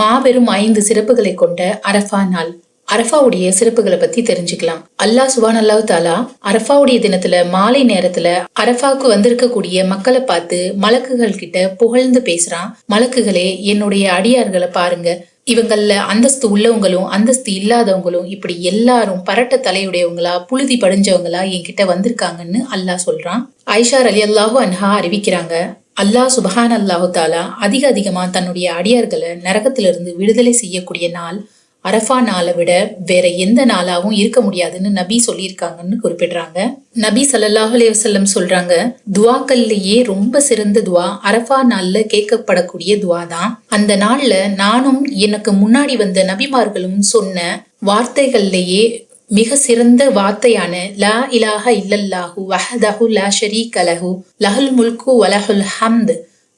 மாபெரும் ஐந்து சிறப்புகளை கொண்ட அரஃபா நாள். அரஃபாவுடைய சிறப்புகளை பத்தி தெரிஞ்சுக்கலாம். அல்லாஹ் சுபான் அல்லாஹ் தாலா அரஃபாவுடைய தினத்துல மாலை நேரத்துல அரஃபாவுக்கு வந்திருக்கக்கூடிய மக்களை பார்த்து மலக்குகள் கிட்ட புகழ்ந்து பேசுறான். மலக்குகளே என்னுடைய அடியார்களை பாருங்க. இவங்கள அந்தஸ்து உள்ளவங்களும் அந்தஸ்து இல்லாதவங்களும் இப்படி எல்லாரும் பரட்ட தலையுடையவங்களா புழுதி படிஞ்சவங்களா என்கிட்ட வந்திருக்காங்கன்னு அல்லாஹ் சொல்றான். ஐஷார் அலி அல்லாஹூ அன்ஹா அறிவிக்கிறாங்க. அல்லாஹ் சுபஹான் அல்லாஹு தாலா அதிக அதிகமாக தன்னுடைய அடியார்களை நரகத்திலிருந்து விடுதலை செய்யக்கூடிய நாள் அரஃபா நாளை விட வேற எந்த நாளாவும் இருக்க முடியாதுன்னு நபி சொல்லியிருக்காங்கன்னு குறிப்பிடுறாங்க. நபி சல்லாஹ் அலைவசல்லம் சொல்றாங்க துவாக்கள்லேயே ரொம்ப சிறந்த துவா அரஃபா நாள்ல கேட்கப்படக்கூடிய துவா தான். அந்த நாள்ல நானும் எனக்கு முன்னாடி வந்த நபிமார்களும் சொன்ன வார்த்தைகள்லேயே மிக சிறந்த வார்த்தையான லா இலாஹ இல்லல்லாஹு வஹதஹு லா ஷரீக லஹு லஹுல் முல்கு வலஹுல் ஹம்த்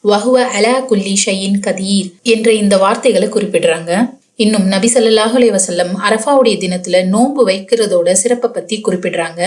வஹுவ அலா குல்லி ஷையின் கதீர் என்ற இந்த வார்த்தைகளை குறிப்பிடுறாங்க. இன்னும் நபி சல்லாஹூ வசல்லம் அரஃபாவுடைய தினத்துல நோன்பு வைக்கிறதோட சிறப்பை பத்தி குறிப்பிடுறாங்க.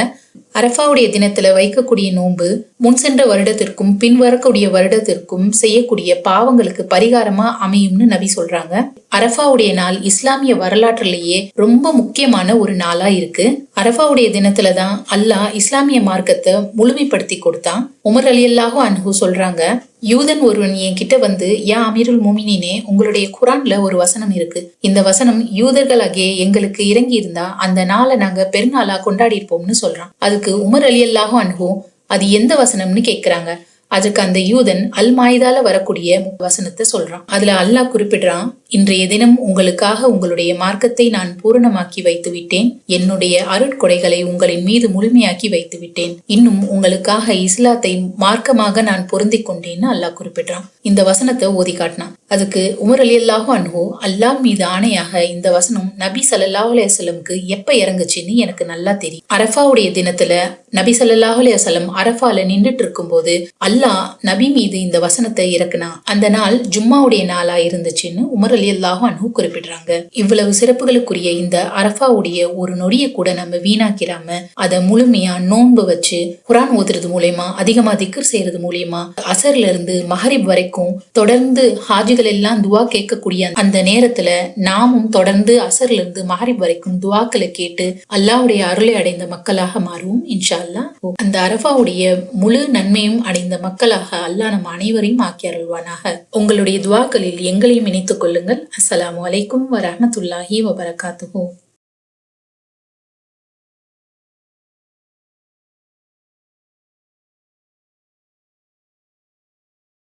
அரஃபாவுடைய தினத்துல வைக்கக்கூடிய நோன்பு முன் சென்ற வருடத்திற்கும் பின் வரக்கூடிய வருடத்திற்கும் செய்யக்கூடிய பாவங்களுக்கு பரிகாரமா அமையும்னு நபி சொல்றாங்க. அரஃபாவுடைய நாள் இஸ்லாமிய வரலாற்றிலேயே ரொம்ப முக்கியமான ஒரு நாளா இருக்கு. அரஃபாவுடைய தினத்துல தான் அல்லாஹ் இஸ்லாமிய மார்க்கத்தை முழுமைப்படுத்தி கொடுத்தான் உமர் அலி அல்லாஹோ அன்ஹு சொல்றாங்க யூதன் ஒருவன் என் கிட்ட வந்து யா அமீருல் மோமினினே உங்களுடைய குரான்ல ஒரு வசனம் இருக்கு. இந்த வசனம் யூதர்களாகிய எங்களுக்கு இறங்கி இருந்தா அந்த நாளை நாங்க பெருநாளா கொண்டாடி இருப்போம்னு சொல்றான். அதுக்கு உமர் அலி அல்லாஹும் அன்ஹோ அது எந்த வசனம்னு கேட்கிறாங்க அதுக்கு அந்த யூதன் அல் மாயுதால வரக்கூடிய வசனத்தை சொல்றான். அதுல அல்லாஹ் குறிப்பிடுறான் இன்றைய தினம் உங்களுக்காக உங்களுடைய மார்க்கத்தை நான் பூரணமாக்கி வைத்து விட்டேன் என்னுடைய அருட்கொடைகளை உங்களின் மீது முழுமையாக்கி வைத்து விட்டேன் இன்னும் உங்களுக்காக இஸ்லாத்தை மார்க்கமாக நான் பொருந்திக் கொண்டேன்னு அல்லாஹ் குறிப்பிடுறான் இந்த வசனத்தை ஓதி காட்டினான். அதுக்கு உமர் அலி அல்லாஹோ அன்ஹோ அல்லாஹ் மீது ஆணையாக இந்த வசனம் நபி சல்லாஹ் அலையசலமுக்கு எப்ப இறங்குச்சுன்னு எனக்கு நல்லா தெரியும். அரஃபாவுடைய தினத்துல நபி சல்லாஹ் அலையசலம் அரஃபால நின்றுட்டு இருக்கும் போது அல்லாஹ் நபி மீது இந்த வசனத்தை இறக்குனா அந்த நாள் ஜும்மாவுடைய நாளா இருந்துச்சுன்னு உமர் அலி அல்லாஹு அனு குறிப்பிடுறாங்க. இவ்வளவு சிறப்புகளுக்குரிய இந்த அரஃபாவுடைய ஒரு நொடியை கூட நம்ம வீணாக்கிறாம அதை முழுமையா நோன்பு வச்சு குரான் ஓதுறது மூலயமா அதிகமா திக்கர் செய்யறது மூலியமா அசர்ல இருந்து மஹரிப் வரைக்கும் தொடர்ந்து ஹாஜிகள் எல்லாம் துவா கேட்கக்கூடிய அந்த நேரத்துல நாமும் தொடர்ந்து அசர்ல இருந்து மஹரிப் வரைக்கும் துவாக்களை கேட்டு அல்லாவுடைய அருளை அடைந்த மக்களாக மாறுவோம் இன்ஷா அல்லா அந்த அரஃபாவுடைய முழு நன்மையும் அடைந்த மக்களாக அல்லாஹ் நம் அனைவரையும் ஆக்கி அருள்வானாக. உங்களுடைய துவாக்களில் எங்களையும் இணைத்துக் கொள்ளுங்கள். அஸ்ஸலாமு அலைக்கும் வரமத்துல்லாஹி வபரகாத்துஹூ.